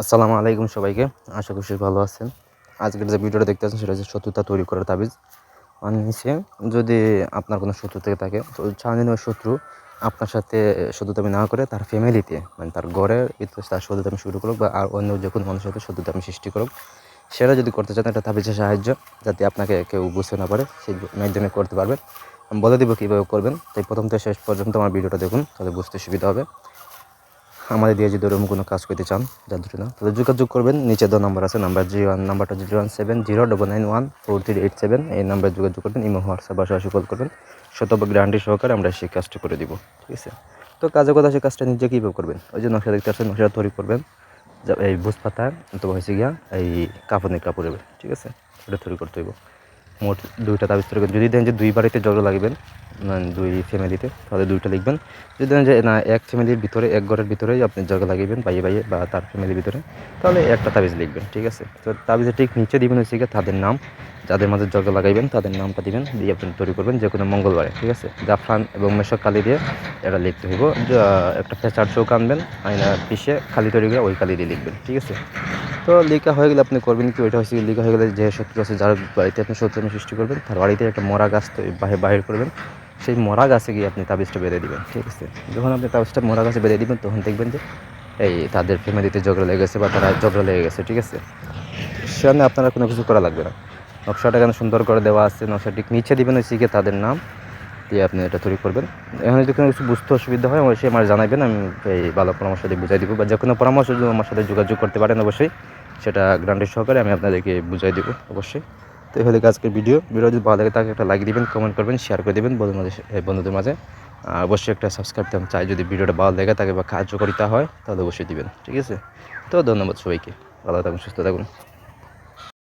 আসসালামু আলাইকুম সবাইকে। আশা করছি ভালো আছেন। আজকের যে ভিডিওটা দেখতে আছেন সেটা হচ্ছে শত্রুতা তৈরি করার তাবিজ। মানে নিচে যদি আপনার কোনো শত্রু থেকে থাকে, তো সারাদিন ওই শত্রু আপনার সাথে শত্রুতামি না করে, তার ফ্যামিলিতে মানে তার ঘরের ভিতরে তার শত্রুতামি শুরু করুক বা আর অন্য যে কোনো মানুষের সাথে শত্রুতামি সৃষ্টি করুক, সেটা যদি করতে চান একটা তাবিজের সাহায্য, যাতে আপনাকে কেউ বুঝতে না পারে, সেই মাধ্যমে করতে পারবেন আমি বলে দেবো কীভাবে করবেন। তাই প্রথম থেকে শেষ পর্যন্ত আমার ভিডিওটা দেখুন, তাহলে বুঝতে সুবিধা হবে। আমাদের দিয়ে যদি ওরকম কোনো কাজ করতে চান যাদের না তাহলে যোগাযোগ করবেন, নিচে দেওয়া নাম্বার আছে নাম্বার জিরো ওয়ান নাম্বারটা zero one seven, zero double nine one, four three eight seven, এই নাম্বারে যোগাযোগ করবেন, ইমো, হোয়াটসঅ্যাপ বা সরাসরি কল করবেন। শতভাগ গ্যারান্টি সহকারে আমরা সেই কাজটা করে দিব, ঠিক আছে? তো কাজের কথা সেই কাজটা নিজে কীভাবে করবেন? ওই যে নকশা দেখতে আসছেন নকশা তৈরি করবেন। এই বুঝ পাতা অথবা হয়েছে গিয়া এই কাপড়ের কাপড় ঠিক আছে? ওটা তৈরি করতে হইব। মোট দুইটা তাবিজ করবেন যদি দেন যে দুই বাড়িতে ঝগড়া লাগবেন মানে দুই ফ্যামিলিতে, তাহলে দুইটা লিখবেন। যদি দেন যে না, এক ফ্যামিলির ভিতরে, এক ঘরের ভিতরেই আপনি ঝগড়া লাগিবেন, বাইয়ে বাইয়ে বা তার ফ্যামিলির ভিতরে, তাহলে একটা তাবিজ লিখবেন, ঠিক আছে? তো তাবিজের ঠিক নিচে দিবেন হচ্ছে গিয়ে তাদের নাম, যাদের মাঝে ঝগড়া লাগাইবেন, তাদের নামটা দিবেন, দিয়ে আপনি তৈরি করবেন যে কোনো মঙ্গলবারে, ঠিক আছে? জাফরান এবং মেশক কালি দিয়ে এটা লিখতে হইব। একটা ফেচার চৌক আনবেন আইনা পিষে খালি তৈরি করে ওই কালি দিয়ে লিখবেন, ঠিক আছে? তো লিকা হয়ে গেলে আপনি করবেন কি? ওইটা হচ্ছে লিকা হয়ে গেলে যে শত্রু আছে, যার বাড়িতে আপনি শত্রু সৃষ্টি করবেন, তার বাড়িতে একটা মরা গাছ বাহির করবেন। সেই মরা গাছে গিয়ে আপনি তাবিজটা বেঁধে দিবেন, ঠিক আছে? যখন আপনি তাবিজটা মরা গাছে বেঁধে দিবেন, তখন দেখবেন যে এই তাদের ফ্যামিলিতে ঝগড়া লেগে গেছে বা তারা ঝগড়া লেগে গেছে, ঠিক আছে? সেখানে আপনারা কোনো কিছু করা লাগবে না। নকশাটা এখানে সুন্দর করে দেওয়া আছে নকশা ঠিক নিচে দিবেন ওই শিখে তাদের নাম। দিয়ে আপনি এটা তৈরি করবেন। এখানে যদি কোনো কিছু বুঝতে অসুবিধা হয়, অবশ্যই আমার জানাবেন, আমি এই ভালো পরামর্শ দিয়ে বুঝাই দিব। বা যে কোনো পরামর্শ যদি আমার সাথে যোগাযোগ করতে পারেন, অবশ্যই সেটা গ্রান্টের সহকারে আমি আপনাদেরকে বুঝাই দেবো, অবশ্যই। তো এই হলে আজকের ভিডিও ভিডিও যদি ভালো লাগে তাকে একটা লাইক দিবেন কমেন্ট করবেন শেয়ার করে দেবেন বন্ধুদের মাঝে বন্ধুদের মাঝে। অবশ্যই একটা সাবস্ক্রাইব দিতে চাই, যদি ভিডিওটা ভালো লাগে তাকে বা কার্যকরিতা হয়, তাহলে অবশ্যই দিবেন, ঠিক আছে? তো ধন্যবাদ সবাইকে, ভালো থাকুন, সুস্থ থাকুন।